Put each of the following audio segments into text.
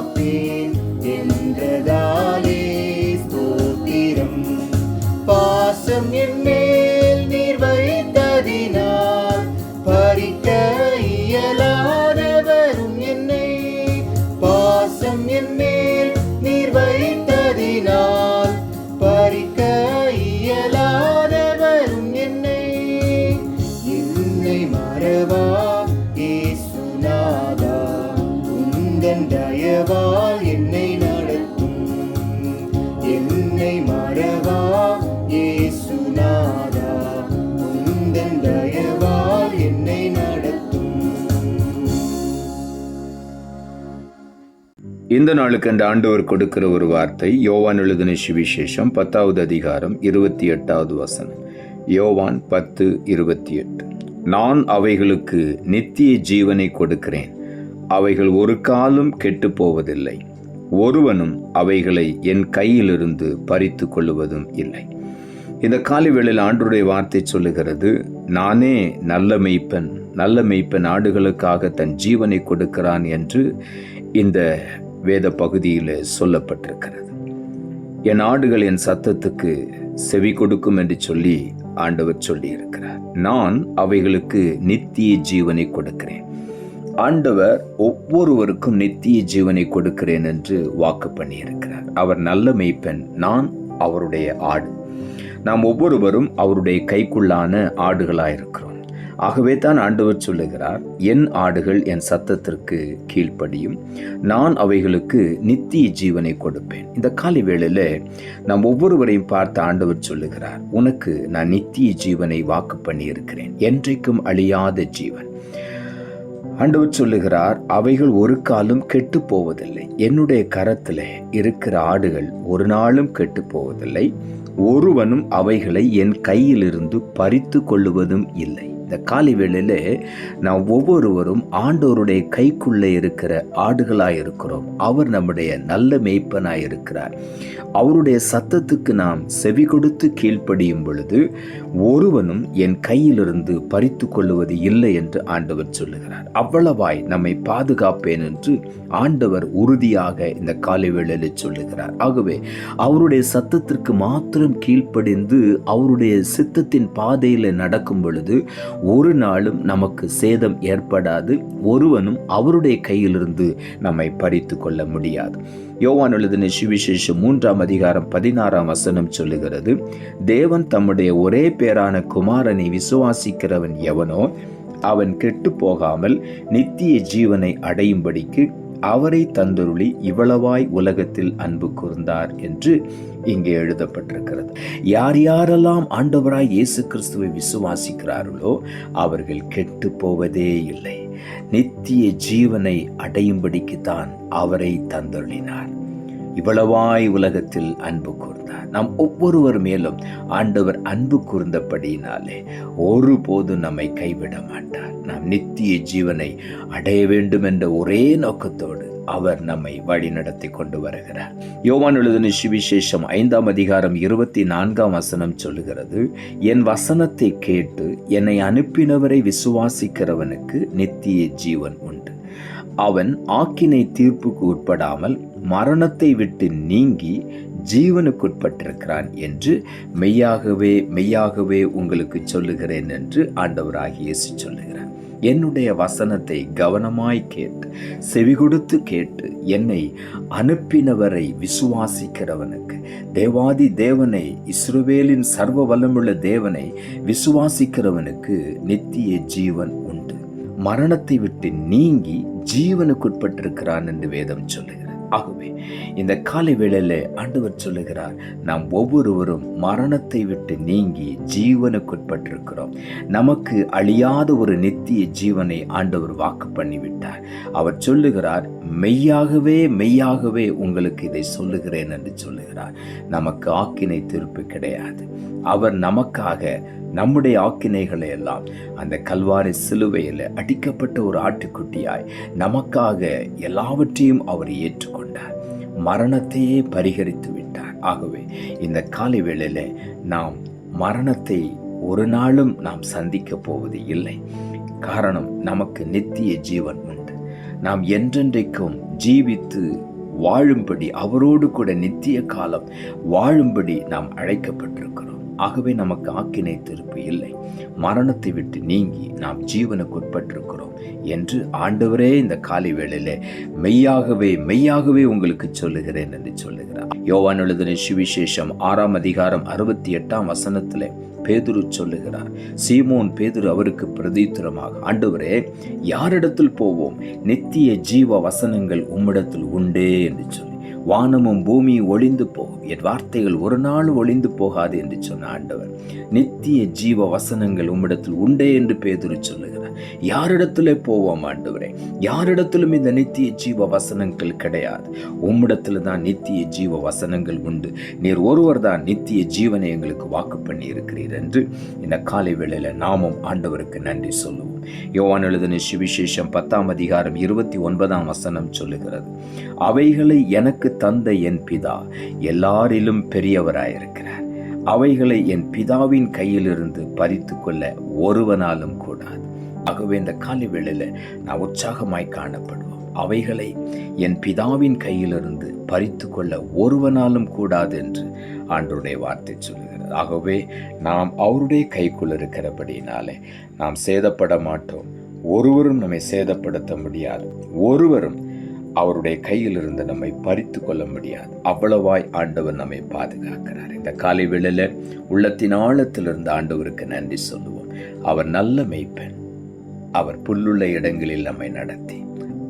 காப்பேன் என்றதாலே ஸ்தோத்திரம். பாசம் என் மேல் நீர் வைத்ததினால் பறிக்க தயவால் என்னை நடத்தும். என்னை மறவா ஏசுநாதா உந்தன் தயவால் என்னை நடத்தும். இந்த நாளுக்கு அந்த ஆண்டவர் கொடுக்கிற ஒரு வார்த்தை யோவான் எழுதின சுவிசேஷம் பத்தாவது அதிகாரம் இருபத்தி எட்டாவது வசனம். யோவான் பத்து இருபத்தி எட்டு நான் அவைகளுக்கு நித்திய ஜீவனை கொடுக்கிறேன். அவைகள் ஒரு காலும் கெட்டுப் போவதில்லை ஒருவனும் அவைகளை என் கையிலிருந்து பறித்து கொள்ளுவதும் இல்லை. இந்த காலை வேளையில் ஆண்டுடைய வார்த்தை சொல்லுகிறது நானே நல்ல மெய்ப்பன் நல்ல மெய்ப்பன் ஆடுகளுக்காக தன் ஜீவனை கொடுக்கிறான் என்று இந்த வேத பகுதியில் சொல்லப்பட்டிருக்கிறது. என் ஆடுகள் என் சத்தத்துக்கு செவி கொடுக்கும் என்று சொல்லி ஆண்டவர் சொல்லியிருக்கிறார். நான் அவைகளுக்கு நித்திய ஜீவனை கொடுக்கிறேன். ஆண்டவர் ஒவ்வொருவருக்கும் நித்திய ஜீவனை கொடுக்கிறேன் என்று வாக்கு பண்ணியிருக்கிறார். அவர் நல்ல மெய்ப்பெண் நான் அவருடைய ஆடு. நாம் ஒவ்வொருவரும் அவருடைய கைக்குள்ளான ஆடுகளாயிருக்கிறோம். ஆகவே தான் ஆண்டவர் சொல்லுகிறார் என் ஆடுகள் என் சத்தத்திற்கு கீழ்ப்படியும். நான் அவைகளுக்கு நித்திய ஜீவனை கொடுப்பேன். இந்த காலை வேளையில் நாம் ஒவ்வொருவரையும் பார்த்த ஆண்டவர் சொல்லுகிறார் உனக்கு நான் நித்திய ஜீவனை வாக்கு பண்ணியிருக்கிறேன். என்றைக்கும் அழியாத ஜீவன். ஆண்டவர் சொல்லுகிறார் அவைகள் ஒரு காலும் கெட்டு போவதில்லை என்னுடைய கரத்தில் இருக்கிற ஆடுகள் ஒரு நாளும் கெட்டு போவதில்லை ஒருவனும் அவைகளை என் கையிலிருந்து பறித்து கொள்ளுவதும் இல்லை. இந்த காலை வேளையில நாம் ஒவ்வொருவரும் ஆண்டவருடைய கைக்குள்ளே இருக்கிற ஆடுகளாக இருக்கிறோம். அவர் நம்முடைய நல்ல மெய்ப்பனாக இருக்கிறார். அவருடைய சத்தத்துக்கு நாம் செவி கொடுத்து கீழ்ப்படியும் பொழுது ஒருவனும் என் கையிலிருந்து பறித்து கொள்ளுவது இல்லை என்று ஆண்டவர் சொல்லுகிறார். அவ்வளவாய் நம்மை பாதுகாப்பேன் என்று ஆண்டவர் உறுதியாக இந்த காலை வேளையில் சொல்லுகிறார். ஆகவே அவருடைய சத்தத்திற்கு மாத்திரம் கீழ்ப்படிந்து அவருடைய சித்தத்தின் பாதையில் நடக்கும் பொழுது ஒரு நாளும் நமக்கு சேதம் ஏற்படாது. ஒருவனும் அவருடைய கையிலிருந்து நம்மை பறித்து கொள்ள முடியாது. யோவான் எழுதின சுவிசேஷம் மூன்றாம் அதிகாரம் பதினாறாம் வசனம் சொல்லுகிறது தேவன் தம்முடைய ஒரே பேரான குமாரனை விசுவாசிக்கிறவன் எவனோ அவன் கெட்டு போகாமல் நித்திய ஜீவனை அடையும்படிக்கு அவரை தந்தருளி இவ்வளவாய் உலகத்தில் அன்பு கூர்ந்தார் என்று இங்கே எழுதப்பட்டிருக்கிறது. யார் யாரெல்லாம் ஆண்டவராய் இயேசு கிறிஸ்துவை விசுவாசிக்கிறார்களோ அவர்கள் கெட்டு போவதே இல்லை. நித்திய ஜீவனை அடையும்படிக்கு தான் அவரை தந்தருளினார். இவ்வளவாய் உலகத்தில் அன்பு கூர்ந்தார். நாம் ஒவ்வொருவர் மேலும் ஆண்டவர் அன்பு கூர்ந்தபடியினாலே ஒருபோதும் நம்மை கைவிட மாட்டார். நாம் நித்திய ஜீவனை அடைய வேண்டும் என்ற ஒரே நோக்கத்தோடு அவர் நம்மை வழி நடத்தி கொண்டு வருகிறார். யோவான் எழுதின சுவிசேஷம் ஐந்தாம் அதிகாரம் இருபத்தி நான்காம் வசனம் சொல்லுகிறது என் வசனத்தை கேட்டு என்னை அனுப்பினவரை விசுவாசிக்கிறவனுக்கு நித்திய ஜீவன் உண்டு. அவன் ஆக்கினை தீர்ப்புக்கு உட்படாமல் மரணத்தை விட்டு நீங்கி ஜீவனுக்குட்பட்டிருக்கிறான் என்று மெய்யாகவே மெய்யாகவே உங்களுக்கு சொல்லுகிறேன் என்று ஆண்டவராகிய சொல்லுகிறார். என்னுடைய வசனத்தை கவனமாய் கேட்டு செவி கொடுத்து கேட்டு என்னை அனுப்பினவரை விசுவாசிக்கிறவனுக்கு. தேவாதி தேவனை இஸ்ருவேலின் சர்வ வல்லமுள்ள தேவனை விசுவாசிக்கிறவனுக்கு நித்திய ஜீவன் உண்டு. மரணத்தை விட்டு நீங்கி ஜீவனுக்குட்பட்டிருக்கிறான் என்று வேதம் சொல்லுகிறது. ஆகவே இந்த காலை வேளையில் ஆண்டவர் சொல்லுகிறார் நாம் ஒவ்வொருவரும் மரணத்தை விட்டு நீங்கி ஜீவனுக்குட்பட்டிருக்கிறோம். நமக்கு அழியாத ஒரு நித்திய ஜீவனை ஆண்டவர் வாக்கு பண்ணிவிட்டார். அவர் சொல்லுகிறார் மெய்யாகவே மெய்யாகவே உங்களுக்கு இதை சொல்லுகிறேன் என்று சொல்லுகிறார். நமக்கு ஆக்கினை தீர்ப்பு கிடையாது. அவர் நமக்காக நம்முடைய ஆக்கினைகளை எல்லாம் அந்த கல்வாரி சிலுவையில் அடிக்கப்பட்ட ஒரு ஆட்டுக்குட்டியாய் நமக்காக எல்லாவற்றையும் அவர் ஏற்றுக்கொண்டார். மரணத்தையே பரிகரித்து விட்டார். ஆகவே இந்த காலை வேளையில் நாம் மரணத்தை ஒரு நாளும் நாம் சந்திக்க போவது இல்லை. காரணம் நமக்கு நித்திய ஜீவன் உண்டு. நாம் என்றென்றைக்கும் ஜீவித்து வாழும்படி அவரோடு கூட நித்திய காலம் வாழும்படி நாம் அழைக்கப்பட்டிருக்கிறோம். ஆகவே நமக்கு ஆக்கினை திருப்பு இல்லை. மரணத்தை விட்டு நீங்கி நாம் ஜீவனுக்கு உட்பட்டிருக்கிறோம் என்று ஆண்டவரே இந்த காலை வேளையிலே மெய்யாகவே மெய்யாகவே உங்களுக்கு சொல்லுகிறேன் என்று சொல்லுகிறார். யோவான் எழுதின சுவிசேஷம் ஆறாம் அதிகாரம் அறுபத்தி எட்டாம் வசனத்தில் பேதுரு சொல்லுகிறார் சீமோன் பேதுரு அவருக்கு பிரதித்திரமாக ஆண்டவரே யாரிடத்தில் போவோம்? நித்திய ஜீவ வசனங்கள் உம்மிடத்தில் உண்டே என்று சொல்லி வானமும் பூமியும் ஒளிந்து போகும் என் வார்த்தைகள் ஒரு நாள் ஒளிந்து போகாது என்று சொன்ன ஆண்டவர். நித்திய ஜீவ வசனங்கள் உம்மிடத்தில் உண்டே என்று பேதுரு சொல்லுகிறார். யாரிடத்திலே போவோம் ஆண்டவரே? யாரிடத்திலும் இந்த நித்திய ஜீவ வசனங்கள் கிடையாது. உம்மிடத்தில் தான் நித்திய ஜீவ வசனங்கள் உண்டு. நீர் ஒருவர் தான் நித்திய ஜீவனை எங்களுக்கு வாக்கு பண்ணி இருக்கிறீர் என்று இந்த காலை வேளையில் நாமும் ஆண்டவருக்கு நன்றி சொல்லுவோம். யோவான் எழுதின சுவிசேஷம் பத்தாம் அதிகாரம் இருபத்தி ஒன்பதாம் வசனம் சொல்லுகிறது. அவைகளை எனக்கு தந்த என் பிதா எல்லாரிலும் பெரியவராயிருக்கிறார். அவைகளை என் பிதாவின் கையிலிருந்து பறித்து கொள்ள ஒருவனாலும் கூடாது. ஆகவே இந்த காலை வேளையில் நான் உற்சாகமாய் காணப்படுவோம். அவைகளை என் பிதாவின் கையிலிருந்து பறித்து கொள்ள ஒருவனாலும் கூடாது என்று ஆண்டருடைய வார்த்தை சொல்கிறது ஆகவே நாம் அவருடைய கைக்குள் இருக்கிறபடினாலே நாம் சேதப்பட மாட்டோம். ஒருவரும் நம்மை சேதப்படுத்த முடியாது. ஒருவரும் அவருடைய கையிலிருந்து நம்மை பறித்து கொள்ள முடியாது. அவ்வளவாய் ஆண்டவர் நம்மை பாதுகாக்கிறார். இந்த காலை வேளையில் உள்ளத்தின் ஆழத்திலிருந்து ஆண்டவருக்கு நன்றி சொல்லுவோம். அவர் நல்ல மெய்ப்பெண் அவர் புல்லுள்ள இடங்களில் நம்மை நடத்தி.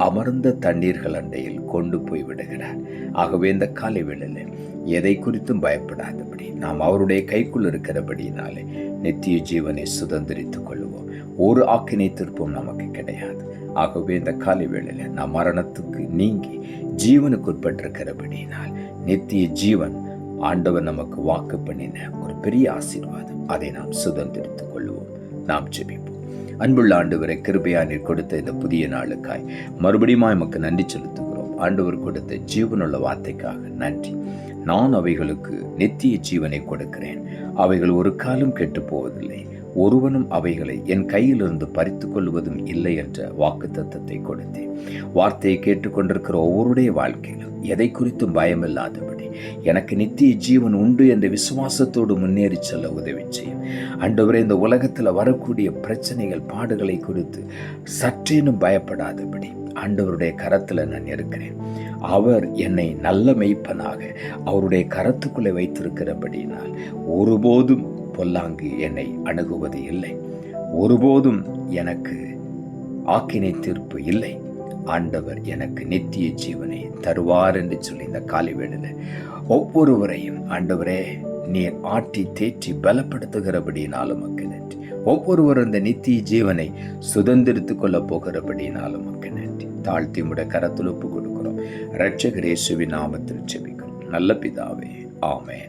அமர்ந்த தண்ணீர்கள் அண்டையில் கொண்டு போய் விடுகிறார். ஆகவே இந்த காலை வேளையில் எதை குறித்தும் பயப்படாதபடி நாம் அவருடைய கைக்குள் இருக்கிறபடினாலே நித்திய ஜீவனை சுதந்திரித்துக் கொள்வோம் ஒரு ஆக்கினை திருப்பம் நமக்கு கிடையாது. ஆகவே இந்த காலை வேளையில் நாம் மரணத்துக்கு நீங்கி ஜீவனுக்கு உட்பட்டிருக்கிறபடியினால் நித்திய ஜீவன் ஆண்டவர் நமக்கு வாக்கு பண்ணின ஒரு பெரிய ஆசீர்வாதம். அதை நாம் சுதந்திரித்துக் கொள்வோம் நாம் ஜெபிப்போம். அன்புள்ள ஆண்டவரை கிருபையா நீர் கொடுத்த இந்த புதிய நாளுக்காய். மறுபடியும் எமக்கு நன்றி செலுத்துகிறோம். ஆண்டவர் கொடுத்த ஜீவனுள்ள வார்த்தைக்காக நன்றி. நான் அவைகளுக்கு நித்திய ஜீவனை கொடுக்கிறேன். அவைகள் ஒரு காலம் கெட்டு போவதில்லை. ஒருவனும் அவைகளை என் கையிலிருந்து பறித்து கொள்வதும் இல்லை என்ற வாக்கு தத்தத்தை கொடுத்தேன். வார்த்தையை கேட்டுக்கொண்டிருக்கிற ஒவ்வொருடைய வாழ்க்கையிலும் எதை குறித்தும் பயமில்லாதவர் எனக்கு நித்திய ஜீவன் உண்டு என்ற விசுவாசத்தோடு முன்னேறி செல்ல உதவி செய்யும் அண்டவரே இந்த உலகத்தில் வரக்கூடிய பிரச்சனைகள் பாடுகளை குறித்து சற்றேனும் பயப்படாதபடி ஆண்டவருடைய கரத்தில் நான் இருக்கிறேன். அவர் என்னை நல்ல மெய்ப்பனாக அவருடைய கரத்துக்குள்ளே வைத்திருக்கிறபடியினால் ஒருபோதும் பொல்லாங்கு என்னை அணுகுவது இல்லை. ஒருபோதும் எனக்கு ஆக்கினை தீர்ப்பு இல்லை. ஆண்டவர் எனக்கு நித்திய ஜீவனை தருவார் என்று சொல்லி இந்த காலை வேளையில ஒவ்வொருவரையும் ஆண்டவரே நீர் ஆட்டி தேற்றி பலப்படுத்துகிறபடினாலும் மக்கள் நன்றி. ஒவ்வொருவரும் இந்த நித்திய ஜீவனை சுதந்திரித்துக் கொள்ள போகிறபடினாலும் மக்கள் நன்றி. தாழ்த்தி முட கரத்தில் ஒப்பு கொடுக்கிறோம். இரட்சகரேசுவின் நாமத்தில் செபிக்கிறோம் நல்ல பிதாவே ஆமென்.